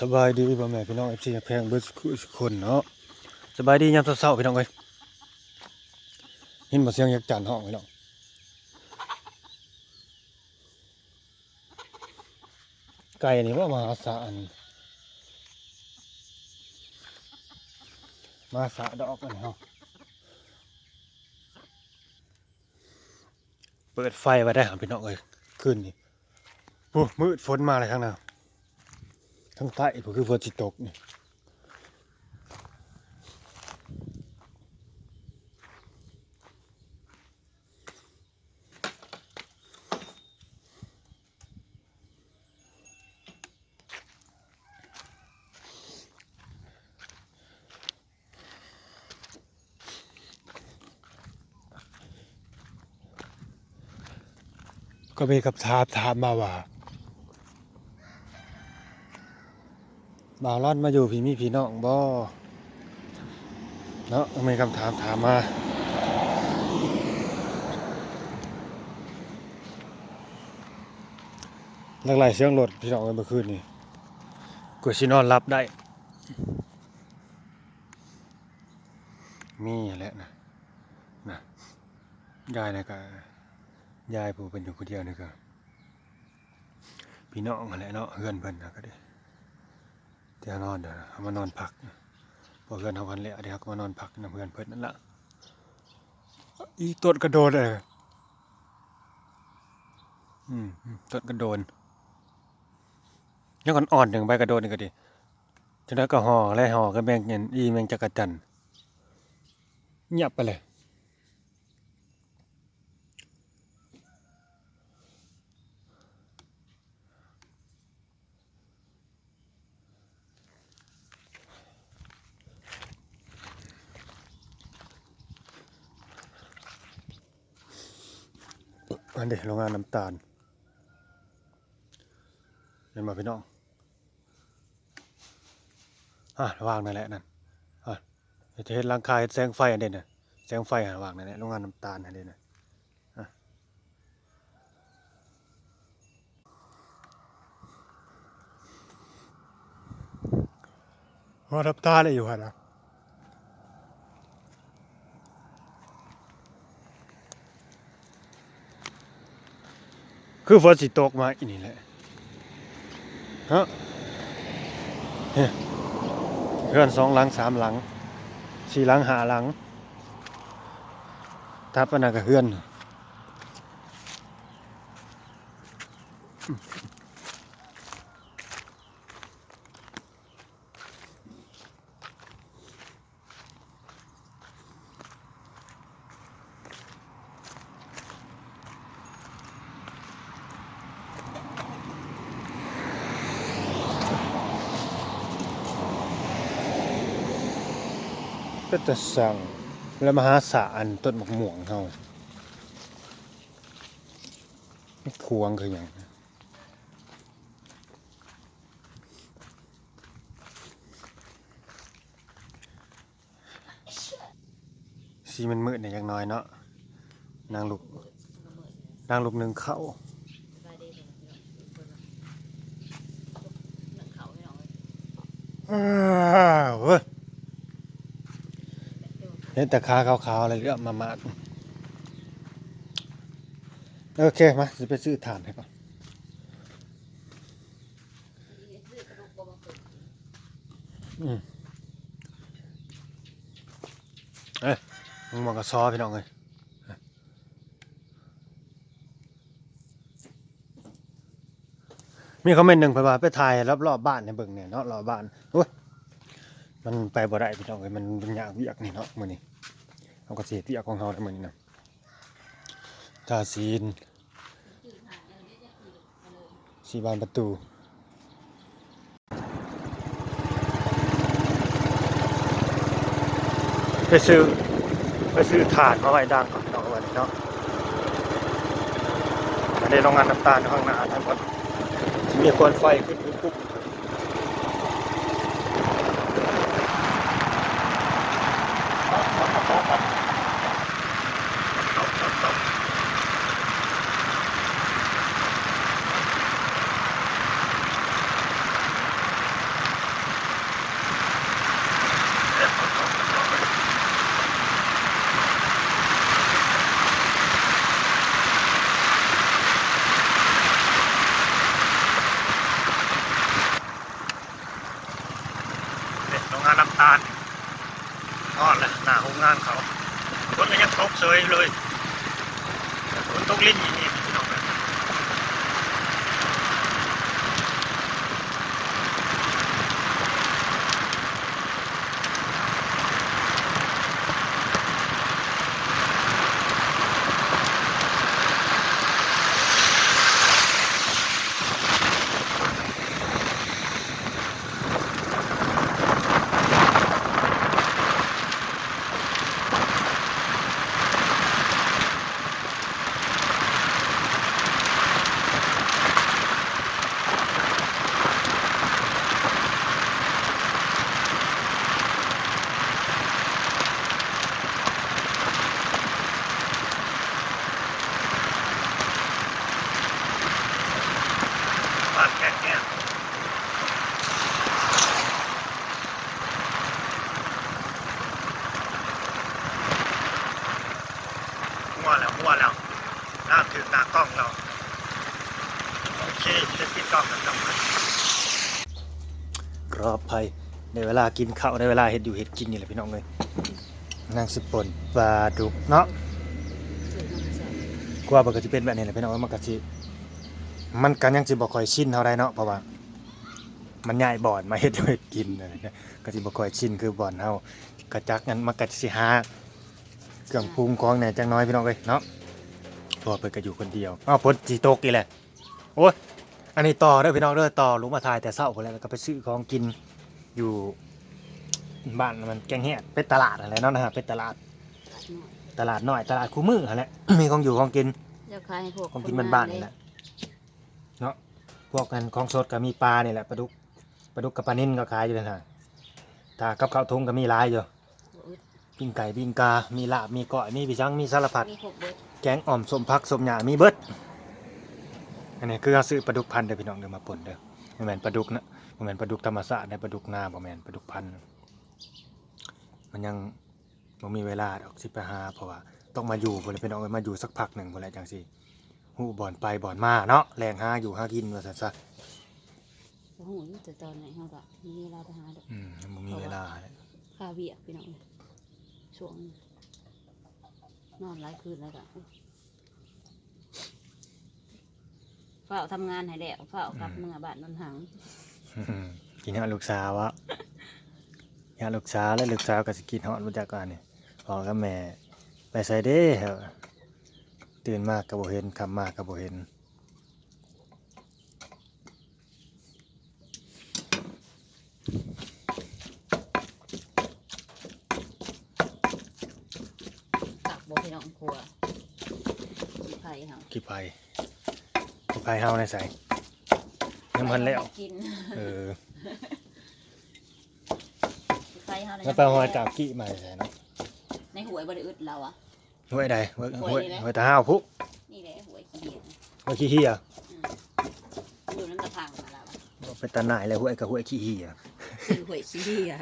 สบายดีพ่อแม่พี่น้องเอฟซีแพงเบิร์สุกคนเนาะสบายดียามเช้าๆพี่น้องเอ้ยยินมาเสียงยักจานห้องพี่น้องไก่นี่ว่ามหาศาลมาสะดอกกันเฮาเปิดไฟไว้ได้หาพี่น้องเอ้ยขึ้นนี่โอ้มืดฝนมาเลยข้างหน้า ทั้งใต้ก็คือฝนสิตกนี่ก็มีกับถามถามมาว่า บ่าวร่อนมาอยู่พี่มีพี่น้องบ่เนาะมีคำถามถามมาหลากหลายเสียงรถพี่น้องเมื่อคืนนี่กูชินอนรับได้ มีแหละนะนะยายนะก็ยายผู้เป็นอยู่คนเดียวนี่ก็พี่น้องนั่นแหละเนาะเฮือนเพิ่นนะก็ได้ เดี๋ยวนอนเดี๋ยวเอามานอนพักพอเพื่อนเขาวันแล้วเดี๋ยวเขาก็มานอนพักนะเพื่อนเพื่อนนั่นละอีต้นกระโดนเลยอืมต้นกระโดนยังก่อนอ่อนถึงใบกระโดนนี่ก็ดีฉะนั้นก็ห่อไล่ห่อก็แมงเงินอีแมงจักรจันทร์เงียบไปเลย อันเด็โรงงานน้ำตาลเห็นมาพี่น้องอะระวางนั่นแหละนั่นอะเฮ็ดเฮ็ดร่างกายแสงไฟอันเด่นน่ะแสงไฟอะระวางนั่นแหละโรงงานน้ำตาลอันเด่นน่ะอะว่าน้ำตาลอะไรอยู่ฮะนะ คือฝนสิตกมาอีนี่แหละฮะเนี่ยเพื่อนสองหลังสามหลังสี่หลังหาหลังทับปนนันกับเพื่อน ก็จะสั่งแล้วมหาสาอันต้นมะม่วงเฮาควงคืออย่างสีมันมืดเนี่ยอย่างน้อยเนาะนางลูกนางลูกหนึ่งเข้าอ้าวเว้ย ห็นแต่ขาขาวๆอะไรเรื่องมามาโอเคมาจะไปซื้อถ่านให้ก่อนอืมเอ้ยมึงมองกับซอพี่น้องเลยมีคอมเมนต์หนึ่งไปว่าไปถ่ายรอบๆบ้านในเบิ่งเนี่ยเนาะรอบบ้านโอ้ยมันไปบ่ได้พี่น้องเลยมันเป็นยากเวียกนี่เนาะมือนี้ เอาก็สิเฮ็ดเวียกของเฮาได้มื้อนี้นะทาซีนสีบานประตูไปซื้อไปซื้อถ่านมาไว้ดังก่อนเนาะวันนี้เนาะอันนี้โรงงานน้ำตาลข้างหน้าทั้งหมดมีควันไฟขึ้นปุ๊บ งงานน้ำตาลนอนเลยหน้าโรงงานเขาฝนก็ยังตกเฉยเลยฝนตกลิ้นอย่างนี้ หัวแล้วหัวแล้วน้ำถึงหน้ากล้องเรา โอเคจะปิดกล้องแล้วครับรอภัยในเวลากินข้าวในเวลาเห็ดอยู่เห็ดกินนี่แหละพี่น้องเลยนางสิปนปลาดุกเนาะกว่ามันก็จะเป็นแบบนี้แหละพี่น้องมันก็สิมันกันยังสิบ่ค่อยชินเท่าไรเนาะเพราะว่า มันใหญ่บ่อนมาเฮ็ดให้เฮ็ดกินอะไรเงี้ยก็สิบ่ค่อยชินคือบ่อนเฮากระจักงั้นมันก็สิหา เครื่องปรุงของแหน่จังน้อยพี่น้องเอ้ยเนาะเพราะว่าเพิ่นก็อยู่คนเดียวอ้าวฝนสิตกอีแหละโอ้ยอันนี้ต่อเด้อพี่น้องเด้อต่อลุงมาถ่ายแต่เช้าพุ่นแล้วก็ไปซื้อของกินอยู่บ้านมันแกงเฮ็ดเป็นตลาดอะไรเนาะนะฮะเป็นตลาดตัดหน่อยตลาดน้อยตลาดคู่มือหั่นแหละมีของอยู่ของกินเดี๋ยวขายให้พวกของกินบ้านๆนี่แหละเนาะพวกกันของสดก็มีปลานี่แหละปลาดุกปลาดุกกับปลานิ่นก็ขายอยู่เลยนะถ้ากับข้าวทุงก็มีหลายอยู่ ปิ้งไก่ปิ้งกา มีลาบมีก้อยมีบิซังมีสารพัด มีพวกเบิดแกงอ่อมสมพักสมหยามีเบิด อันนี้คือเอาซื้อปลาดุกพันธุ์เด้อพี่น้องเด้อมาป่นเด้อบ่แม่นปลาดุกนะบ่แม่นปลาดุกธรรมชาติได้ปลาดุกนาบ่แม่นปลาดุกพันธุ์มันยังบ่มีเวลาดอกสิไปหาเพราะว่าต้องมาอยู่พุ่นแหละพี่น้องเอ้ยมาอยู่สักพักหนึ่งพุ่นแหละจังซี่ฮู้บ่อนไปบ่อนมาเนาะแรงหาอยู่หากินว่าซั่นซะโอ้โหแต่ตอนไหนเขาก็มีเวลาไปหาดอกอืมมันบ่มีเวลาเลยค่าเวียกพี่น้องเลย ช่วงนอนหลายคืนแล้วก็เฝ้าทำงานให้แล้วเฝ้ากลับเมื่อบ้านนนหังกินฮอดลูกสาววะยาลูกสาวแล้วลูกสาวก็สกินฮอดบ่จักก่อนนี่พอกับแม่ไปใส่เด้ตื่นมากก็บ่เห็นคำมากก็บ่เห็น องครัวสิไผ่เฮากี่ไปกี่ไปเฮาในใส่ยังมันแล้ว กินเออสิไผ่เฮาแล้วไปหอยกาบกี้มาใส่เนาะในหวยบ่ได้อึดเราอะห้วยใดห้วยห้ห้ววยยนี่แหละห้วยตาห้าวพุนี่แหละหวยขี้เกียจห้วยขี้เหี่ยอยู่น้ำตะพังมาแล้วอะเป็นตาหน่ายเลยห้วยกับห้วยขี้เหี่ยคือหวยขี้เกียจ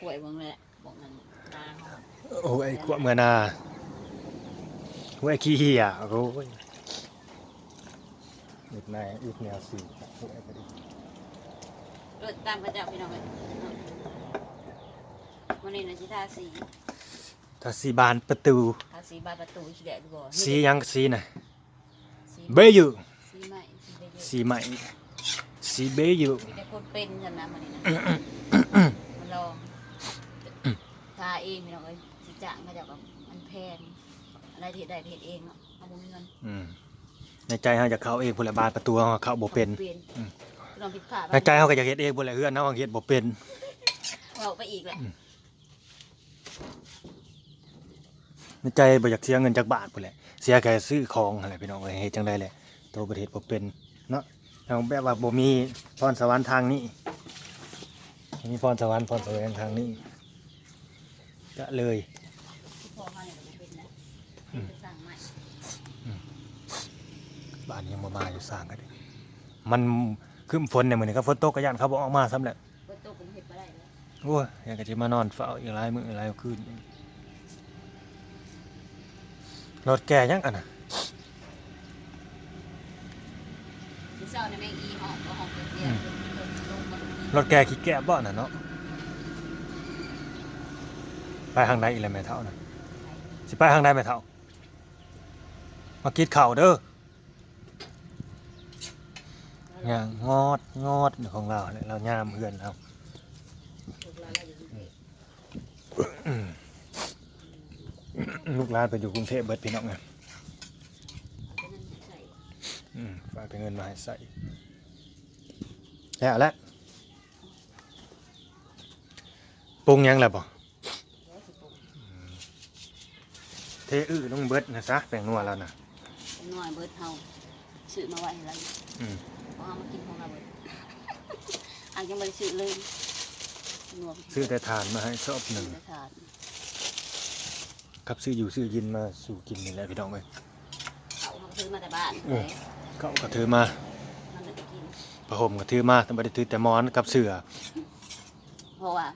หวยเบิ่งเลยแหละบอกมันตาเฮาโอ้ยขวเมื่อนา ห้วยขี้เหี่ยโอ้ยอีกในอีกแนวสี่ห้วยก็ดีเกิดตามพระเจ้าพี่น้องเลยวันนี้นะชิทาสีถ้าสีบานประตู ทาสีบานประตูสีแดงบ่สีหยังสีน่ะสีเบยูสีใหม่สีเบยสีใหม่สีเบยูมีแต่คนเป็นกันนะมันนี่นะมันลองทาเองพี่น้องเอ้ยสิจ้างเขาเจ้าก็มันแพง อะไรที่ได้เฮ็ดเองเนาะเอาบ่มีเงินอืมในใจเฮาจะเข้าเองพุ่นละบานประตูเฮาเข้าบ่เป็นเป็นอืมลองผิดพลาดในใจเฮาก็อยากเฮ็ดเองพุ่นแหละเฮือนเฮาเฮ็ดบ่เป็นเอาไปอีกแหละในใจบ่อยากเสียเงินจากบาทพุ่นแหละเสียแค่ซื้อของอะไรพี่น้องเอ้ยเฮ็ดจังได๋แหละตัวประเทศบ่เป็นเนาะเอาแบบว่าบ่มีพรสวรรค์ทางนี้มีพรสวรรค์พรแสวงทางนี้ก็เลย ที่พอมาเนี่ยบ่เป็นนะ อืม ไปสร้างใหม่ บ้านยังบ่มาอยู่สร้างกันดิมันคือฝนเนี่ยมื้อนี้ก็ฝนตกก็ย่านเขาบ่ออกมาซ้ำแหละเปิดตู้ก็เฮ็ดบ่ได้แล้วโอ้ยอยากจะมานอนเฝ้าอีกหลายมื้อหลายคืนรถแก่ยังอันน่ะที่เช้าในแมงอีหอมก็หอมเปรี้ยวๆลงมาดูรถแก่ขี้แก่บ่น่ะเนาะไปทางใดอีกแล้วแม่เท่าน่ะไสิไปทางใดแม่เฒ่ามากินข้าวเด้อ ย่างงอดงอดของเราเนี่ยเราย่ามเพื่อนเราลูกหลานเราอยู่กรุงเทพอืมลูกหลานไปอยู่กรุงเทพเบิดพี่น้องไงเอาแต่นั้นใส่อืมฝากแต่เงินมาให้ใส่แล้วละปรุงยังแล้วบ่แล้วสิปรุงเทอื้อลงเบิดนะซะแป้งนัวแล้วนะเป็นน้อยเบิดเฮาซื้อมาไว้ให้เราอยู่อืม เพราะเอามากินของเราเบิดอันยังไม่ได้ซื้อเลยหนวมซื้อแต่ทานมาให้ชอบหนึ่งซื้อแต่ถาดครับซื้ออยู่ซื้อกินมาสู่กินนี่แหละพี่น้องเอ้ยเขาเขาซื้อมาแต่บ้านเออเขาก็ถือมามันเลยไปกิน ผ้าห่มก็ถือมาแต่บ่ได้ถือแต่หมอนกับเสื้อเพราะว่า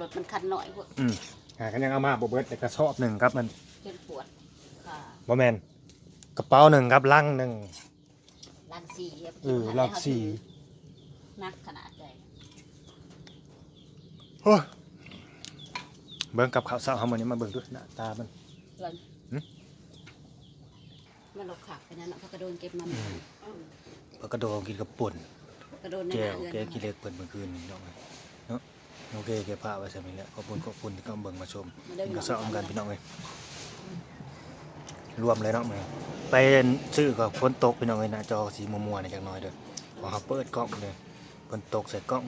รถมันคันหน่อยพวกอืมหากันยังเอามาบ่เบิดแต่กระสอบหนึ่งครับมันจนปวดขาบ่แมนกระเป๋าหนึ่งครับลังหนึ่งลัง สีะเออลังสีนักขนาดใดโอ้ยเบิ่งกับข้าวเช้าเฮามื้อนี้มาเบิ่งดูหน้าตามันเงินหึมันหลบขาไปนั่นน่ะเพราะกระโดนเก็บมาอืมปลากระโดงกินกับป่นกระโดนในแก้วหน้าแก้เรืกิเลสเปิดเมื่อคืนนี่น้องเนาะโอเคแกพาไว้ซะนี่แหละขอบคุณขอบคุณที่เข้ามาเบิ่งมาชมกินกับเช้าอมกันพี่น้องเอ้ยรวมเลยเนาะมื้อ ไปซื้อก็ฝนตกพี่น้องเอ้ยหน้าจอสีมัวๆนี่จังหน่อยเด้อขอเฮาเปิดกล้องเลยฝนตกใส่กล้อง